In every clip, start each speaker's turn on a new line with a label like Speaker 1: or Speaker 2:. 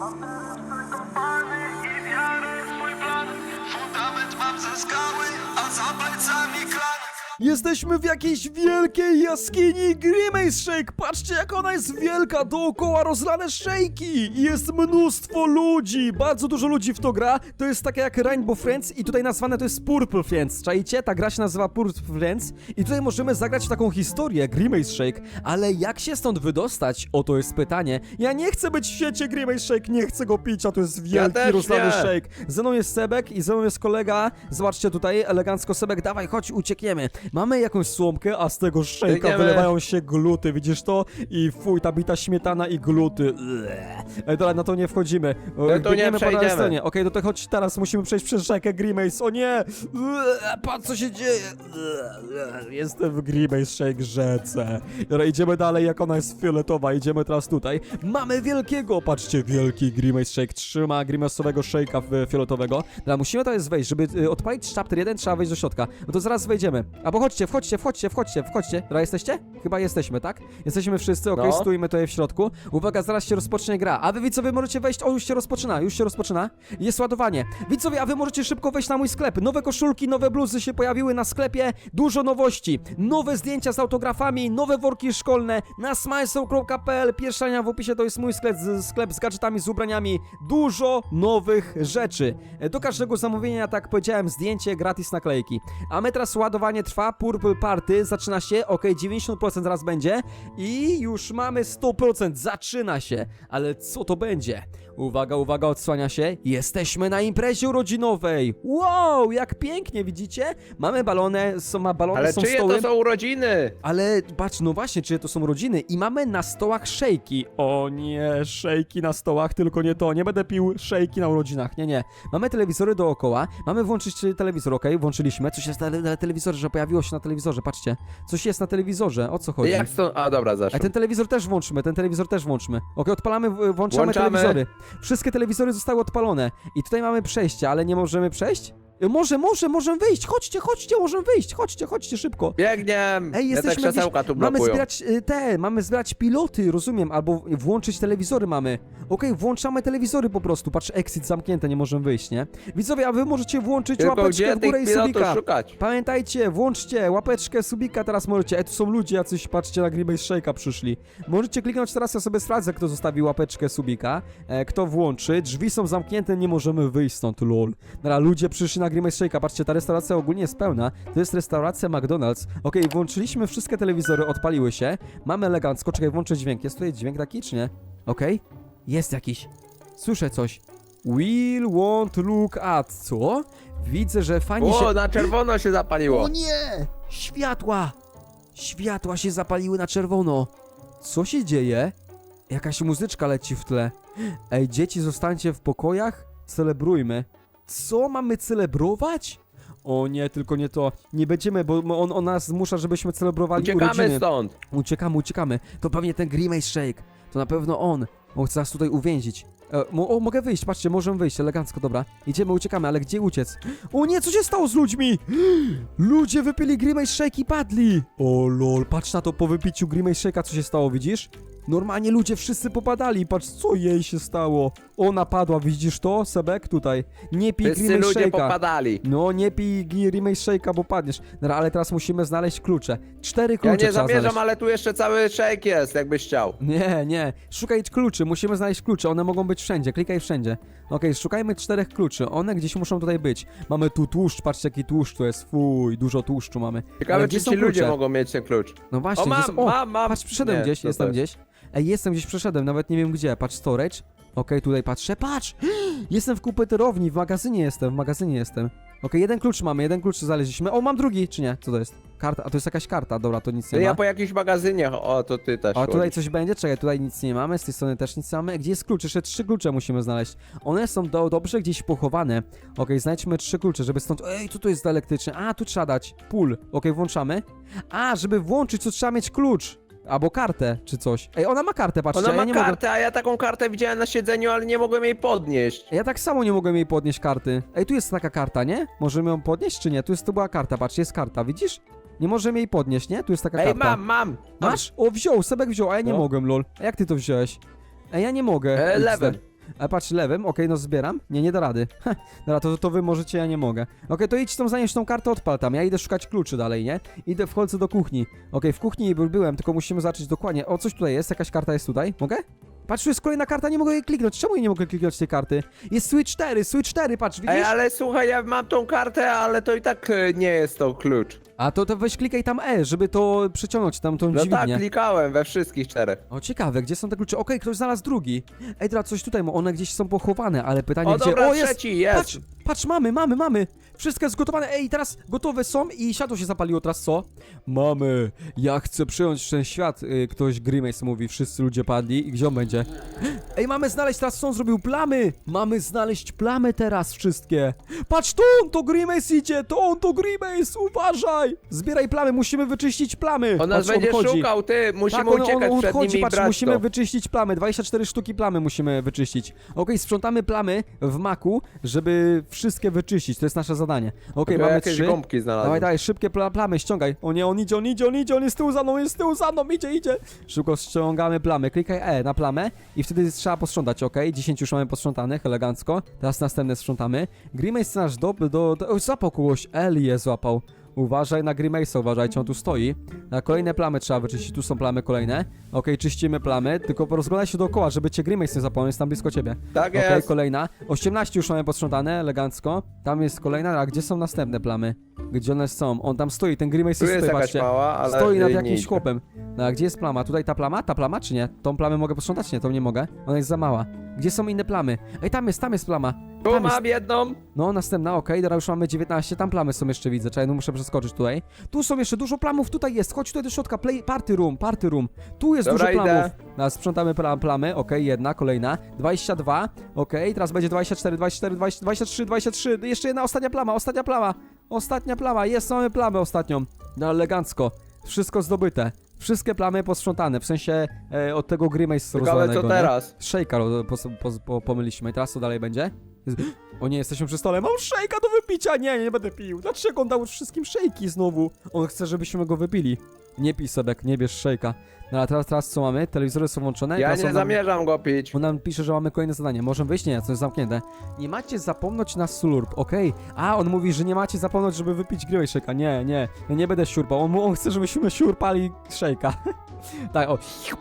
Speaker 1: 好
Speaker 2: Jesteśmy w jakiejś wielkiej jaskini Grimace Shake! Patrzcie jak ona jest wielka! Dookoła rozlane szejki! Jest mnóstwo ludzi! Bardzo dużo ludzi w to gra. To jest takie jak Rainbow Friends i tutaj nazwane to jest Purple Friends. Czajcie? Ta gra się nazywa Purple Friends i tutaj możemy zagrać w taką historię Grimace Shake. Ale jak się stąd wydostać? Oto jest pytanie. Ja nie chcę być w świecie Grimace Shake, nie chcę go pić, a to jest wielki,
Speaker 3: też
Speaker 2: rozlany
Speaker 3: nie.
Speaker 2: shake. Ze mną jest Sebek i ze mną jest kolega. Zobaczcie tutaj, elegancko Sebek, dawaj, chodź, uciekniemy. Mamy jakąś słomkę, a z tego szejka
Speaker 3: Biegniemy.
Speaker 2: wylewają się gluty, widzisz to? I fuj, ta bita śmietana i gluty. Ej, dobra, na to nie wchodzimy. E,
Speaker 3: No to nie
Speaker 2: po
Speaker 3: przejdziemy.
Speaker 2: stronie. Okej, no to chodź teraz, musimy przejść przez rzekę Grimace. O nie! Patrz, co się dzieje. Jestem w Grimace Shake rzece. Dobra, idziemy dalej, jak ona jest fioletowa. Idziemy teraz tutaj. Mamy wielkiego, patrzcie, wielki Grimace Shake. Trzyma Grimace'owego shake'a w- fioletowego. Dobra, musimy teraz wejść, żeby y, odpalić chapter 1, trzeba wejść do środka. No to zaraz wejdziemy. Albo chodźcie, wchodźcie, wchodźcie, wchodźcie, wchodźcie. Dobra, jesteście? Chyba jesteśmy, tak? Jesteśmy wszyscy, okej,
Speaker 3: No.
Speaker 2: stójmy tutaj w środku. Uwaga, zaraz się rozpocznie gra. A wy widzowie możecie wejść, o już się rozpoczyna, już się rozpoczyna. Jest ładowanie. Widzowie, a wy możecie szybko wejść na mój sklep. Nowe koszulki, nowe bluzy się pojawiły na sklepie. Dużo nowości. Nowe zdjęcia z autografami, nowe worki szkolne na smileshow.pl. Pierwsza linia w opisie to jest mój sklep z, sklep z gadżetami, z ubraniami. Dużo nowych rzeczy. E, Do każdego zamówienia, tak jak powiedziałem, zdjęcie, gratis naklejki. A my teraz ładowanie trwa, Purple Party zaczyna się, ok, 90% zaraz będzie i już mamy 100%, zaczyna się. Ale co to będzie? Uwaga, uwaga, odsłania się. Jesteśmy na imprezie urodzinowej. Wow, jak pięknie, widzicie? Mamy balony, są, ma balony,
Speaker 3: Ale
Speaker 2: są
Speaker 3: czyje
Speaker 2: stoły.
Speaker 3: to są urodziny?
Speaker 2: Ale patrz, no właśnie, czy to są rodziny i mamy na stołach szejki. O nie, szejki na stołach, tylko nie to. Nie będę pił szejki na urodzinach. Nie, nie. Mamy telewizory dookoła. Mamy włączyć telewizor, okej, włączyliśmy. Coś jest na, na telewizorze, że pojawiło się na telewizorze, patrzcie. Coś jest na telewizorze, o co chodzi?
Speaker 3: Jak stąd? A dobra,
Speaker 2: A
Speaker 3: zaszło.
Speaker 2: ten telewizor też włączymy, ten telewizor też włączmy. Okej, odpalamy, w- włączamy
Speaker 3: Włączamy.
Speaker 2: telewizory. Wszystkie telewizory zostały odpalone. I tutaj mamy przejście, ale nie możemy przejść? Może, może, możemy wyjść. Chodźcie, chodźcie, możemy wyjść. Chodźcie, chodźcie szybko.
Speaker 3: Biegnie!
Speaker 2: Ej,
Speaker 3: te
Speaker 2: jesteśmy
Speaker 3: krzesełka
Speaker 2: gdzieś,
Speaker 3: tu
Speaker 2: Mamy zbierać y, te, mamy zbierać piloty, rozumiem, albo włączyć telewizory mamy. Okej, włączamy telewizory po prostu. Patrz, exit zamknięte, nie możemy wyjść, nie? Widzowie, a wy możecie włączyć
Speaker 3: Tylko
Speaker 2: łapeczkę
Speaker 3: gdzie
Speaker 2: w górę
Speaker 3: tych
Speaker 2: i
Speaker 3: pilotów
Speaker 2: subika.
Speaker 3: szukać?
Speaker 2: Pamiętajcie, włączcie łapeczkę, subika, teraz możecie. E, tu są ludzie jacyś, patrzcie, na Grimace Shake'a przyszli. Możecie kliknąć teraz, ja sobie sprawdzę, kto zostawił łapeczkę, subika, e, kto włączy. Drzwi są zamknięte, nie możemy wyjść stąd, lol. Dobra, ludzie przyszli na Grimace Shake'a, patrzcie, ta restauracja ogólnie jest pełna. To jest restauracja McDonald's. Okej, włączyliśmy wszystkie telewizory, odpaliły się. Mamy elegancko, czekaj, włączę dźwięk. Jest tutaj dźwięk taki, czy nie? Okej, jest jakiś. Słyszę coś. Will won't look at, co? Widzę, że fajnie się...
Speaker 3: O, na czerwono się zapaliło.
Speaker 2: O nie! Światła! Światła się zapaliły na czerwono. Co się dzieje? Jakaś muzyczka leci w tle. Ej, dzieci, zostańcie w pokojach. Celebrujmy. Co mamy celebrować? O nie, tylko nie to. Nie będziemy, bo on, on nas zmusza, żebyśmy celebrowali
Speaker 3: Uciekamy
Speaker 2: urodziny.
Speaker 3: stąd.
Speaker 2: Uciekamy, uciekamy. To pewnie ten Grimace Shake. To na pewno on. On chce nas tutaj uwięzić. E, mo o, mogę wyjść, patrzcie, możemy wyjść, elegancko, dobra. Idziemy, uciekamy, ale gdzie uciec? O nie, co się stało z ludźmi? Ludzie wypili Grimace Shake i padli. O lol, patrz na to po wypiciu Grimace Shake'a, co się stało, widzisz? Normalnie ludzie wszyscy popadali, patrz co jej się stało. Ona padła, widzisz to, Sebek? Tutaj. Nie pij
Speaker 3: Wszyscy
Speaker 2: Grimace
Speaker 3: ludzie
Speaker 2: Shake'a.
Speaker 3: popadali.
Speaker 2: No, nie pij Grimace Shake'a, bo padniesz. Dobra, ale teraz musimy znaleźć klucze. Cztery
Speaker 3: Ja
Speaker 2: klucze
Speaker 3: nie
Speaker 2: trzeba
Speaker 3: zamierzam,
Speaker 2: znaleźć.
Speaker 3: ale tu jeszcze cały shake jest, jakbyś chciał.
Speaker 2: Nie, nie. Szukaj kluczy, musimy znaleźć klucze, one mogą być wszędzie, klikaj wszędzie. Okej, szukajmy czterech kluczy, one gdzieś muszą tutaj być. Mamy tu tłuszcz, patrzcie jaki tłuszcz tu jest, fuj, dużo tłuszczu mamy.
Speaker 3: Ciekawe,
Speaker 2: Ale
Speaker 3: czy
Speaker 2: gdzie są
Speaker 3: ci ludzie
Speaker 2: klucze?
Speaker 3: mogą mieć ten klucz.
Speaker 2: No właśnie,
Speaker 3: O,
Speaker 2: gdzie
Speaker 3: mam,
Speaker 2: są... o,
Speaker 3: mam, mam.
Speaker 2: patrz, przyszedłem
Speaker 3: Nie,
Speaker 2: gdzieś,
Speaker 3: to
Speaker 2: jestem
Speaker 3: jest?
Speaker 2: gdzieś. Ej, jestem gdzieś, przeszedłem, nawet nie wiem gdzie, patrz, storage. Okej, tutaj patrzę, patrz! Jestem w komputerowni, w magazynie jestem, w magazynie jestem. Okej, jeden klucz mamy, jeden klucz znaleźliśmy. O, mam drugi, czy nie? Co to jest? Karta, a to jest jakaś karta, dobra, to nic nie
Speaker 3: Ty,
Speaker 2: ma.
Speaker 3: ja po jakichś magazynie, o, to ty też.
Speaker 2: A tutaj
Speaker 3: chodzisz.
Speaker 2: coś będzie? Czekaj, tutaj nic nie mamy, z tej strony też nic nie mamy. Gdzie jest klucz? Jeszcze trzy klucze musimy znaleźć. One są do, dobrze gdzieś pochowane. Okej, znajdźmy trzy klucze, żeby stąd... Ej, co to jest za elektryczny? A, tu trzeba dać. Pól. Okej, włączamy. A, żeby włączyć, to trzeba mieć klucz. Albo kartę, czy coś. Ej, ona ma kartę, patrzcie,
Speaker 3: Ona
Speaker 2: a ja
Speaker 3: ma
Speaker 2: nie
Speaker 3: kartę, a ja taką kartę widziałem na siedzeniu, ale nie mogłem jej podnieść.
Speaker 2: mogę... Ja tak samo nie mogłem jej podnieść karty. Ej, tu jest taka karta, nie? Możemy ją podnieść, czy nie? Tu jest, to była karta, patrz, jest karta, widzisz? Nie możemy jej podnieść, nie? Tu jest taka
Speaker 3: Ej,
Speaker 2: karta.
Speaker 3: mam, mam. mam.
Speaker 2: Masz? O, wziął, Sebek wziął, a ja nie
Speaker 3: No.
Speaker 2: mogłem, lol. A jak ty to wziąłeś? A ja nie mogę.
Speaker 3: E, lewym.
Speaker 2: Patrz, lewym, okej, no zbieram. Nie, nie da rady. Heh, Dobra, to, to wy możecie, ja nie mogę. Okej, to idź tą zanieść tą kartę, odpal tam. Ja idę szukać kluczy dalej, nie? Idę, wchodzę do kuchni. Okej, w kuchni by- byłem, tylko musimy zacząć dokładnie. O, coś tutaj jest, jakaś karta jest tutaj. Mogę? Patrz, tu jest kolejna karta, nie mogę jej kliknąć. Czemu ja nie mogę kliknąć tej karty? Jest Switch 4, Switch 4, patrz, widzisz?
Speaker 3: Ej, ale słuchaj, ja mam tą kartę, ale to i tak e, nie jest to klucz.
Speaker 2: A to, to weź klikaj tam E, żeby to przyciągnąć tam tą
Speaker 3: No
Speaker 2: dźwignię.
Speaker 3: tak, klikałem we wszystkich czterech.
Speaker 2: O, ciekawe, gdzie są te klucze? Okej, ktoś znalazł drugi. Ej, dobra, coś tutaj, ma, one gdzieś są pochowane, ale pytanie
Speaker 3: O
Speaker 2: gdzie...
Speaker 3: dobra,
Speaker 2: o, jest!
Speaker 3: trzeci jest.
Speaker 2: Patrz, patrz, mamy, mamy, mamy! Wszystko jest gotowane, ej, teraz gotowe są i światło się zapaliło, teraz co? Mamy, ja chcę przejąć ten świat, y, ktoś Grimace mówi, wszyscy ludzie padli i gdzie on będzie? Ej, mamy znaleźć, teraz co on zrobił? Plamy! Mamy znaleźć plamy teraz wszystkie! Patrz, to on, to Grimace idzie, to on, to Grimace, uważaj! Zbieraj plamy, musimy wyczyścić plamy!
Speaker 3: On nas
Speaker 2: Patrz,
Speaker 3: będzie
Speaker 2: chodzi.
Speaker 3: szukał, ty, musimy
Speaker 2: Tak, on,
Speaker 3: uciekać
Speaker 2: on, on
Speaker 3: przed
Speaker 2: chodzi,
Speaker 3: nimi i
Speaker 2: patrz,
Speaker 3: brać
Speaker 2: musimy
Speaker 3: to.
Speaker 2: wyczyścić plamy, 24 sztuki plamy musimy wyczyścić. Okej, sprzątamy plamy w maku, żeby wszystkie wyczyścić, to jest nasze zadanie. Okej,
Speaker 3: Ja
Speaker 2: mamy
Speaker 3: jakieś
Speaker 2: trzy.
Speaker 3: gąbki znalazłem.
Speaker 2: Dawaj, dawaj, szybkie pla plamy, ściągaj. O nie, on idzie, on idzie, on idzie, on jest z tyłu za mną, jest z tyłu za mną, idzie, idzie. Szybko ściągamy plamy, klikaj E na plamę i wtedy trzeba posprzątać, okej? 10 już mamy posprzątanych, elegancko. Teraz następne sprzątamy. Grimace nasz do, do, do... O, złapał kogoś, Eli je złapał. Uważaj na Grimace'a, uważajcie, on tu stoi. Na kolejne plamy trzeba wyczyścić, tu są plamy kolejne. Okej, czyścimy plamy, tylko porozglądaj się dookoła, żeby cię Grimace nie zapomniał, jest tam blisko ciebie.
Speaker 3: Tak
Speaker 2: Okej,
Speaker 3: jest.
Speaker 2: kolejna. 18 już mamy posprzątane, elegancko. Tam jest kolejna, a gdzie są następne plamy? Gdzie one są? On tam stoi, ten Grimace
Speaker 3: Tu jest
Speaker 2: stoi,
Speaker 3: jakaś
Speaker 2: patrzcie.
Speaker 3: mała, ale
Speaker 2: Stoi nad
Speaker 3: nie
Speaker 2: jakimś
Speaker 3: idzie.
Speaker 2: chłopem. No, a gdzie jest plama? Tutaj ta plama? Ta plama czy nie? Tą plamę mogę posprzątać? Nie, tą nie mogę. Ona jest za mała. Gdzie są inne plamy? Ej, tam jest, tam jest plama.
Speaker 3: Tu
Speaker 2: Tam jest.
Speaker 3: mam jedną.
Speaker 2: No, następna, okej, dobra, już mamy 19, tam plamy są jeszcze, widzę, czekaj, no muszę przeskoczyć tutaj. Tu są jeszcze dużo plamów, tutaj jest, chodź tutaj do środka, play, party room, party room. Tu jest
Speaker 3: Dobra,
Speaker 2: dużo
Speaker 3: idę.
Speaker 2: plamów. No, sprzątamy pla plamy, okej, jedna, kolejna, 22, okej, teraz będzie 24, 24, 20, 23, 23, jeszcze jedna ostatnia plama, ostatnia plama, ostatnia plama, jest, mamy plamę ostatnią. No, elegancko, wszystko zdobyte. Wszystkie plamy posprzątane, w sensie e, od tego Grimace
Speaker 3: Ciekawe
Speaker 2: rozwalonego,
Speaker 3: co
Speaker 2: nie?
Speaker 3: teraz.
Speaker 2: Pos, pos, po, pomyliśmy. Teraz co dalej będzie? O nie, jesteśmy przy stole. Mam szejka do wypicia! Nie, nie będę pił. Dlaczego on dał wszystkim szejki znowu? On chce, żebyśmy go wypili. Nie pij Sebek, nie bierz szejka. No a teraz, teraz co mamy? Telewizory są włączone.
Speaker 3: Ja
Speaker 2: teraz
Speaker 3: nie
Speaker 2: on nam,
Speaker 3: zamierzam go pić.
Speaker 2: on nam pisze, że mamy kolejne zadanie. Możemy wyjść? Nie, jest zamknięte. Nie macie zapomnieć na slurp, okej. A, on mówi, że nie macie zapomnieć, żeby wypić gryłej szejka. Nie, nie, ja nie będę siurpał. On, mu- on chce, żebyśmy siurpali szejka. tak, o,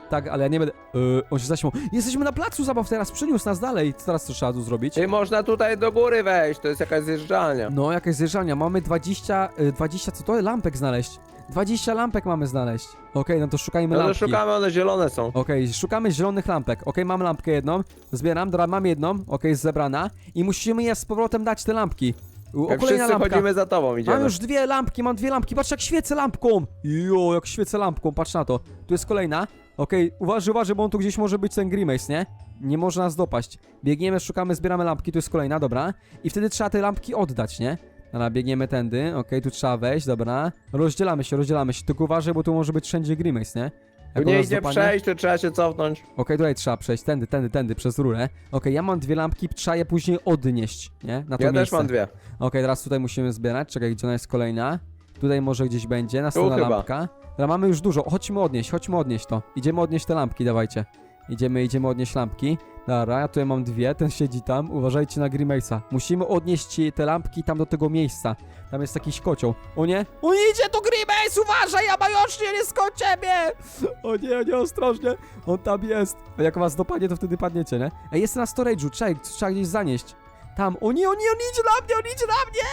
Speaker 2: tak, ale ja nie będę... Yy, on się zaśmiał. Jesteśmy na placu zabaw teraz, przyniósł nas dalej. Co teraz co trzeba tu zrobić?
Speaker 3: Ty można tutaj do góry wejść, to jest jakaś zjeżdżalnia.
Speaker 2: No, jakaś zjeżdżalnia. Mamy 20, y, 20, co to? Lampek znaleźć. 20 lampek mamy znaleźć. Okej, no to szukajmy
Speaker 3: No to
Speaker 2: lampki.
Speaker 3: szukamy, one zielone są.
Speaker 2: Okej, szukamy zielonych lampek. Okej, mam lampkę jedną, zbieram, dobra, mam jedną, okej, jest zebrana. I musimy je z powrotem dać te lampki. U, o, kolejna
Speaker 3: wszyscy
Speaker 2: lampka.
Speaker 3: chodzimy za tobą,
Speaker 2: Mam
Speaker 3: idziemy.
Speaker 2: już dwie lampki, mam dwie lampki, patrz jak świecę lampką! Jo, jak świecę lampką, patrz na to. Tu jest kolejna. Okej, uważaj, uważaj, bo on tu gdzieś może być ten Grimace, nie? Nie może nas dopaść. Biegniemy, szukamy, zbieramy lampki, tu jest kolejna, dobra. I wtedy trzeba te lampki oddać, nie? Dobra, biegniemy tędy, okej, tu trzeba wejść, dobra. Rozdzielamy się, rozdzielamy się, tylko uważaj, bo tu może być wszędzie Grimace, nie?
Speaker 3: Tu nie idzie przejść, tu trzeba się cofnąć.
Speaker 2: Okej, tutaj trzeba przejść, tędy, tędy, tędy, przez rurę. Okej, ja mam dwie lampki, trzeba je później odnieść, nie? Na to
Speaker 3: Ja
Speaker 2: miejsce.
Speaker 3: też mam dwie.
Speaker 2: Okej, teraz tutaj musimy zbierać. Czekaj, gdzie ona jest kolejna? Tutaj może gdzieś będzie, następna
Speaker 3: chyba.
Speaker 2: lampka. Dobra, mamy już dużo. Chodźmy odnieść, chodźmy odnieść to. Idziemy odnieść te lampki, dawajcie. Idziemy, idziemy odnieść lampki. Dobra, ja tutaj mam dwie, ten siedzi tam. Uważajcie na Grimace'a. Musimy odnieść te lampki tam do tego miejsca. Tam jest jakiś kocioł. O nie? O nie, idzie tu Grimace! Uważaj, ja bajocznie koło ciebie! O nie, o nie, ostrożnie. On tam jest. A jak was dopadnie, to wtedy padniecie, nie? Ej, jest na storage'u, trzeba, trzeba gdzieś zanieść. Tam, o nie, o nie, on idzie na mnie, on idzie na mnie!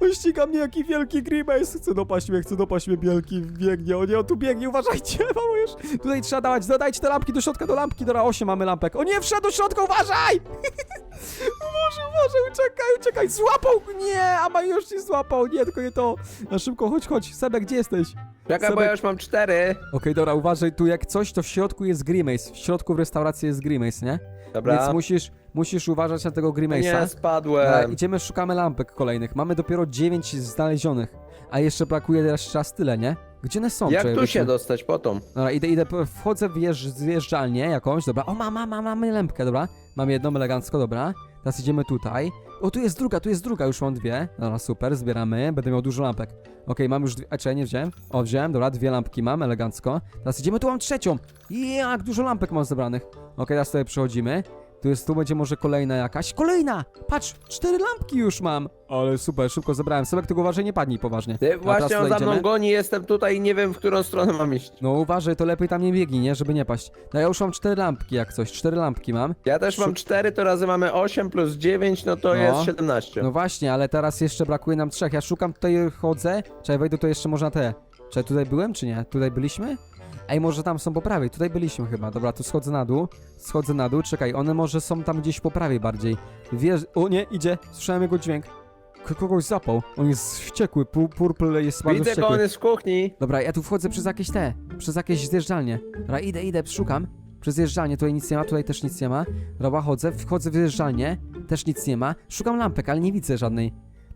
Speaker 2: On ściga mnie, jaki wielki Grimace. Chce dopaść mnie, chce dopaść mnie, wielki biegnie. O nie, on tu biegnie, uważajcie, mam już. Tutaj trzeba dawać, dodajcie te lampki do środka, do lampki, do 8 mamy lampek. O nie, wszedł do środka, uważaj! Uważaj, uważaj, uciekaj, uciekaj, złapał! Nie, a już się złapał, nie, tylko nie to. Na szybko, chodź, chodź, Sebek, gdzie jesteś?
Speaker 3: Czekaj, bo
Speaker 2: Sebek-
Speaker 3: ja już mam cztery.
Speaker 2: Okej, dobra, uważaj, tu jak coś, to w środku jest Grimace. W środku w restauracji jest Grimace, nie?
Speaker 3: Dobra.
Speaker 2: Więc musisz, musisz uważać na tego Grimace'a.
Speaker 3: Nie,
Speaker 2: Dobra,
Speaker 3: spadłem.
Speaker 2: idziemy, szukamy lampek kolejnych. Mamy dopiero 9 znalezionych. A jeszcze brakuje jeszcze czas tyle, nie? Gdzie one są?
Speaker 3: Jak
Speaker 2: Czekaj,
Speaker 3: tu się dostać potom?
Speaker 2: Dobra, idę, idę, wchodzę w jeżdż, zjeżdżalnię jakąś, dobra. O, mam, mam, mam, mamy lampkę, dobra. Mam jedną elegancko, dobra. Teraz idziemy tutaj. O, tu jest druga, tu jest druga, już mam dwie. Dobra, super, zbieramy. Będę miał dużo lampek. Okej, mam już dwie. A czekaj, nie wziąłem? O, wziąłem, dobra, dwie lampki mam, elegancko. Teraz idziemy, tu mam trzecią. Jak dużo lampek mam zebranych. Okej, teraz sobie przechodzimy. Tu jest, tu będzie może kolejna jakaś. Kolejna! Patrz, cztery lampki już mam. Ale super, szybko zebrałem. Sebek, tylko uważaj, nie padnij poważnie.
Speaker 3: Ty właśnie on za mną goni, jestem tutaj i nie wiem, w którą stronę mam iść.
Speaker 2: No uważaj, to lepiej tam nie biegnij, nie? Żeby nie paść. No ja już mam cztery lampki jak coś, cztery lampki mam.
Speaker 3: Ja też mam 4, to razy mamy 8 plus 9, no to
Speaker 2: No.
Speaker 3: jest 17.
Speaker 2: No właśnie, ale teraz jeszcze brakuje nam trzech. Ja szukam tutaj, chodzę. Czekaj, wejdę to jeszcze można te. Czekaj, tutaj byłem czy nie? Tutaj byliśmy? Ej, może tam są po prawej. Tutaj byliśmy chyba. Dobra, tu schodzę na dół. Schodzę na dół. Czekaj, one może są tam gdzieś po prawej bardziej. Wiesz... O nie, idzie. Słyszałem jego dźwięk. K kogoś zapał. On jest wściekły. Pu- Purple jest bardzo
Speaker 3: Widzę go,
Speaker 2: wściekły.
Speaker 3: on jest w kuchni.
Speaker 2: Dobra, ja tu wchodzę przez jakieś te, przez jakieś zjeżdżalnie. Dobra, idę, idę, szukam. Przez zjeżdżalnię, tutaj nic nie ma, tutaj też nic nie ma. Dobra, chodzę, wchodzę w zjeżdżalnię, też nic nie ma. Szukam lampek, ale nie widzę żadnej.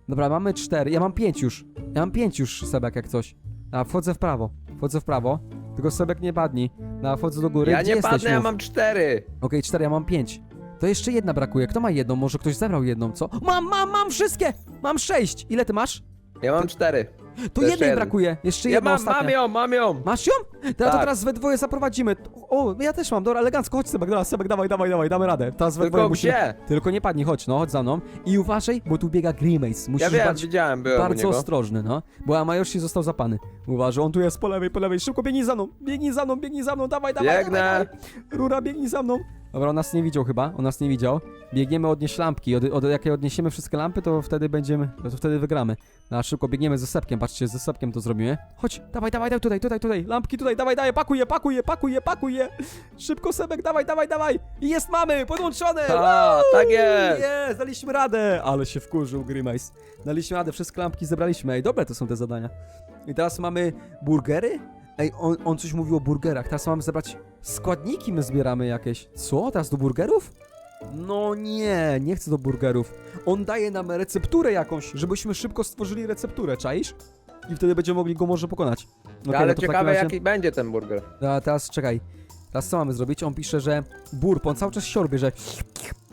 Speaker 2: Dobra, mamy cztery, ja mam pięć już. Ja mam pięć już, Sebek, jak coś. A, wchodzę w prawo, wchodzę w prawo. Tylko Sebek nie padnij. A, wchodzę do góry,
Speaker 3: Ja
Speaker 2: Gdzie
Speaker 3: nie padnę, ja mam 4.
Speaker 2: Okej, cztery, ja mam pięć. To jeszcze jedna brakuje. Kto ma jedną? Może ktoś zebrał jedną, co? Mam, mam, mam wszystkie! Mam sześć! Ile ty masz?
Speaker 3: Ja mam 4.
Speaker 2: To
Speaker 3: jeszcze
Speaker 2: jednej
Speaker 3: jeden.
Speaker 2: brakuje. Jeszcze
Speaker 3: Ja
Speaker 2: jedna
Speaker 3: mam,
Speaker 2: ostatnia.
Speaker 3: mam ją, mam ją.
Speaker 2: Masz ją? To, to
Speaker 3: Tak.
Speaker 2: teraz we dwoje zaprowadzimy. O, ja też mam, dobra, elegancko, chodź Sebek, dobra, Sebek, dawaj, dawaj, dawaj, damy radę. Teraz we
Speaker 3: Tylko
Speaker 2: dwoje musimy...
Speaker 3: gdzie?
Speaker 2: Tylko nie padnij, chodź, no, chodź za mną. I uważaj, bo tu biega Grimace. Musisz
Speaker 3: Ja wiem,
Speaker 2: być
Speaker 3: widziałem, byłem u
Speaker 2: bardzo
Speaker 3: niego.
Speaker 2: ostrożny, no. Bo Amayoshi został zapany. Uważaj, on tu jest po lewej, po lewej, szybko biegnij za mną, biegnij za mną, biegnij za mną, dawaj, dawaj,
Speaker 3: Biegnę.
Speaker 2: dawaj, dawaj. Rura, biegnij za mną. Dobra, on nas nie widział chyba, on nas nie widział. Biegniemy odnieść lampki, od, od, jak odniesiemy wszystkie lampy, to wtedy będziemy, to wtedy wygramy. No, a szybko biegniemy ze sepkiem, patrzcie, ze sepkiem to zrobimy. Chodź, dawaj, dawaj, dawaj, tutaj, tutaj, tutaj, lampki tutaj, dawaj, dawaj, pakuj je, pakuj je, pakuj je, pakuj je. Szybko sebek, dawaj, dawaj, dawaj. I jest, mamy, podłączone.
Speaker 3: Ta,
Speaker 2: Woo!
Speaker 3: tak jest.
Speaker 2: Jest, daliśmy radę. Ale się wkurzył Grimace. Daliśmy radę, wszystkie lampki zebraliśmy. Ej, dobre to są te zadania. I teraz mamy burgery? Ej, on, on coś mówił o burgerach. Teraz mamy zebrać składniki, my zbieramy jakieś. Co? Teraz do burgerów? No nie, nie chcę do burgerów. On daje nam recepturę jakąś, żebyśmy szybko stworzyli recepturę, czaisz? I wtedy będziemy mogli go może pokonać. Okej,
Speaker 3: Ale
Speaker 2: no to w takim
Speaker 3: ciekawe,
Speaker 2: razie-
Speaker 3: jaki będzie ten burger.
Speaker 2: a teraz czekaj. Teraz co mamy zrobić? On pisze, że burp, on cały czas siorbie, że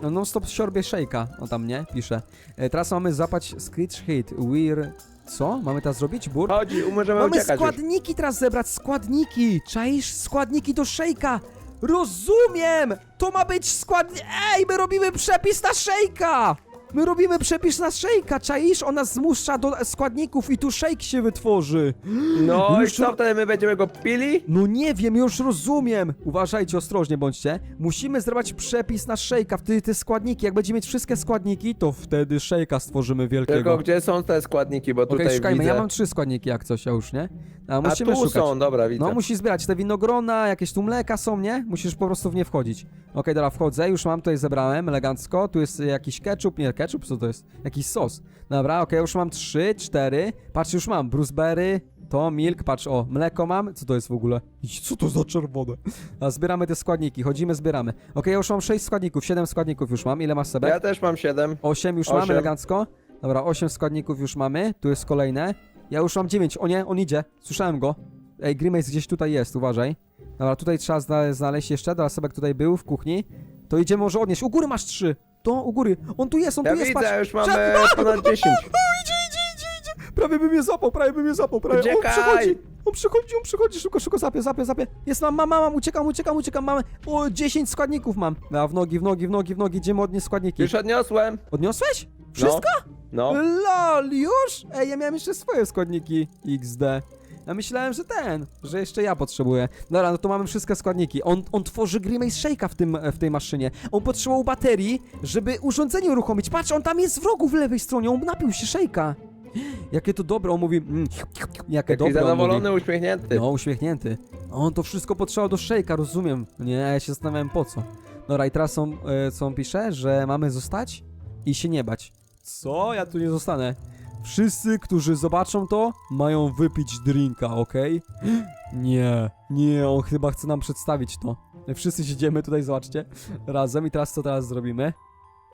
Speaker 2: no non stop siorbie szejka. On tam nie pisze. E, teraz mamy zapać screech hit. We're... Co? Mamy teraz zrobić? Burp?
Speaker 3: Chodzi, możemy
Speaker 2: Mamy
Speaker 3: uciekać już.
Speaker 2: składniki teraz zebrać, składniki! Czaisz? Składniki do szejka! Rozumiem! To ma być składnik... Ej, my robimy przepis na szejka! My robimy przepis na szejka, czaisz? Ona zmusza do składników i tu szejk się wytworzy.
Speaker 3: No i
Speaker 2: Już
Speaker 3: co wtedy my będziemy go pili?
Speaker 2: No nie wiem, już rozumiem. Uważajcie, ostrożnie bądźcie. Musimy zrobić przepis na szejka, wtedy te składniki. Jak będziemy mieć wszystkie składniki, to wtedy szejka stworzymy wielkiego.
Speaker 3: Tylko gdzie są te składniki, bo
Speaker 2: Okej,
Speaker 3: tutaj
Speaker 2: szukajmy.
Speaker 3: widzę.
Speaker 2: Ja mam trzy składniki jak coś, a już nie? A
Speaker 3: A
Speaker 2: musimy
Speaker 3: tu
Speaker 2: szukać.
Speaker 3: są, dobra, widzę.
Speaker 2: No musisz zbierać te winogrona, jakieś tu mleka są, nie? Musisz po prostu w nie wchodzić. Okej, dobra, wchodzę, już mam, tutaj zebrałem, elegancko. Tu jest jakiś ketchup, nie ketchup, co to jest? Jakiś sos. Dobra, okej, już mam trzy, cztery. Patrz, już mam bruceberry, to milk, patrz, o, mleko mam. Co to jest w ogóle? I Co to za czerwone? A zbieramy te składniki, chodzimy, zbieramy. Okej, ja już mam sześć składników, siedem składników już mam. Ile masz sobie?
Speaker 3: Ja też mam 7.
Speaker 2: 8 już mamy
Speaker 3: Osiem.
Speaker 2: elegancko. Dobra, 8 składników już mamy. Tu jest kolejne. Ja już mam 9. O nie, on idzie. Słyszałem go. Ej, Grimace gdzieś tutaj jest, uważaj. Dobra, tutaj trzeba zna znaleźć jeszcze. Dobra, Sebek tutaj był w kuchni. To idziemy może odnieść. U góry masz 3. To u góry. On tu jest, on
Speaker 3: Ja
Speaker 2: tu jest,
Speaker 3: widzę,
Speaker 2: patrz.
Speaker 3: już mamy ponad 10.
Speaker 2: O, idzie, idzie, idzie, idzie. Prawie bym je zapał, prawie bym je zapał. Prawie. On
Speaker 3: Uciekaj!
Speaker 2: przychodzi. On przychodzi, on przychodzi. Szybko, szybko, zapie, zapie, zapie. Jest, mam, mam, mam. Uciekam, uciekam, uciekam. Mamy. O, 10 składników mam. A w nogi, w nogi, w nogi, w nogi. Idziemy odnieść składniki.
Speaker 3: Już odniosłem.
Speaker 2: Odniosłeś? Wszystko?
Speaker 3: No.
Speaker 2: LOL, już? Ej, ja miałem jeszcze swoje składniki XD. Ja myślałem, że ten, że jeszcze ja potrzebuję. Dobra, no to mamy wszystkie składniki. On, on tworzy Grimace Shake'a w, tym, w tej maszynie. On potrzebował baterii, żeby urządzenie uruchomić. Patrz, on tam jest w rogu w lewej stronie, on napił się Shake'a. Jakie to dobre, on mówi, mm, jakie
Speaker 3: Taki
Speaker 2: dobre, on mówi.
Speaker 3: zadowolony, uśmiechnięty.
Speaker 2: No, uśmiechnięty. On to wszystko potrzebował do shake'a, rozumiem. Nie, ja się zastanawiałem po co. Dobra, i teraz są, e, co on pisze, że mamy zostać i się nie bać. Co? Ja tu nie zostanę. Wszyscy, którzy zobaczą to, mają wypić drinka, okej? Nie, nie, on chyba chce nam przedstawić to. Wszyscy siedzimy tutaj, zobaczcie, razem i teraz co teraz zrobimy?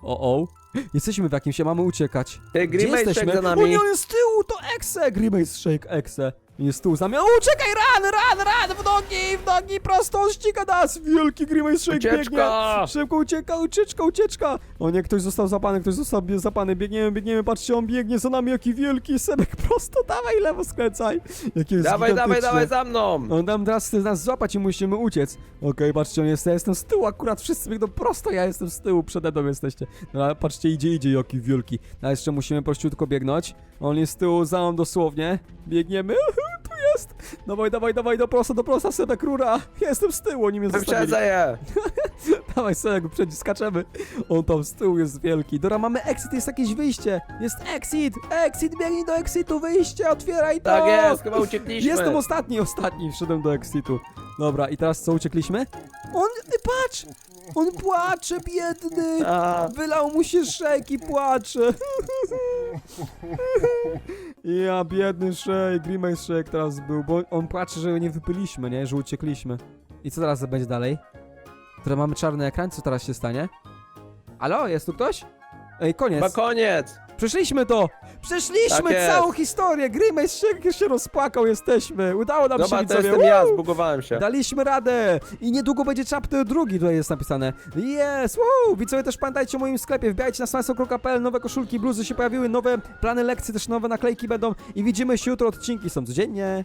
Speaker 2: O, o. Jesteśmy w jakimś, mamy uciekać.
Speaker 3: Ty,
Speaker 2: Gdzie
Speaker 3: Grimace
Speaker 2: jesteśmy?
Speaker 3: Za
Speaker 2: O
Speaker 3: nami.
Speaker 2: nie, on jest z tyłu, to Exe! Grimace Shake Exe. Jest tu z nami. O, uciekaj, ran, ran, ran, w nogi, w nogi, prosto, on ściga nas. Wielki Grimace Shake biegnie. Szybko ucieka, ucieczka, ucieczka. O nie, ktoś został zapany, ktoś został zapany. Biegniemy, biegniemy, patrzcie, on biegnie za nami, jaki wielki. Sebek, prosto, dawaj, lewo skręcaj. Jaki jest
Speaker 3: Dawaj, dawaj,
Speaker 2: gigantyczny.
Speaker 3: dawaj za mną!
Speaker 2: On nam teraz chce nas złapać i musimy uciec. Okej, patrzcie, on jest, ja jestem z tyłu akurat, wszyscy biegną prosto, ja jestem z tyłu, przede mną jesteście. No ale patrzcie, idzie, idzie, jaki wielki. A jeszcze musimy prościutko biegnąć. On jest z tyłu, za mną dosłownie. Biegniemy, tu jest. Dawaj, dawaj, dawaj, do prosta, do prosta, Sebek, rura. Ja jestem z tyłu, oni mnie zostawili.
Speaker 3: Wyprzedzę je!
Speaker 2: Dawaj, Sebek, uprzedzi, skaczemy. On tam z tyłu jest wielki. Dobra, mamy exit, jest jakieś wyjście. Jest exit, exit, biegnij do exitu, wyjście, otwieraj to.
Speaker 3: Tak jest, chyba uciekliśmy!
Speaker 2: Jestem ostatni, ostatni, wszedłem do exitu. Dobra, i teraz co, uciekliśmy? On, ty patrz! On płacze, biedny!
Speaker 3: A,
Speaker 2: Wylał mu się szejk i płacze. Ja, biedny szejk, Grimace szejk teraz był, bo on płacze, że nie wypyliśmy, nie? Że uciekliśmy. I co teraz będzie dalej? Teraz mamy czarny ekran, co teraz się stanie? Alo, jest tu ktoś? Ej, koniec.
Speaker 3: chyba koniec!
Speaker 2: Przeszliśmy to! Przeszliśmy
Speaker 3: Tak jest.
Speaker 2: całą historię! Grimace się, się rozpłakał, jesteśmy! Udało nam
Speaker 3: Dobra,
Speaker 2: się,
Speaker 3: to
Speaker 2: widzowie!
Speaker 3: jestem ja,
Speaker 2: Woo!
Speaker 3: zbugowałem się.
Speaker 2: Daliśmy radę! I niedługo będzie chapter drugi, tutaj jest napisane. Yes! Woo! Widzowie też pamiętajcie o moim sklepie, wbijajcie na smajso.pl, nowe koszulki, bluzy się pojawiły, nowe plany lekcji, też nowe naklejki będą i widzimy się jutro, odcinki są codziennie.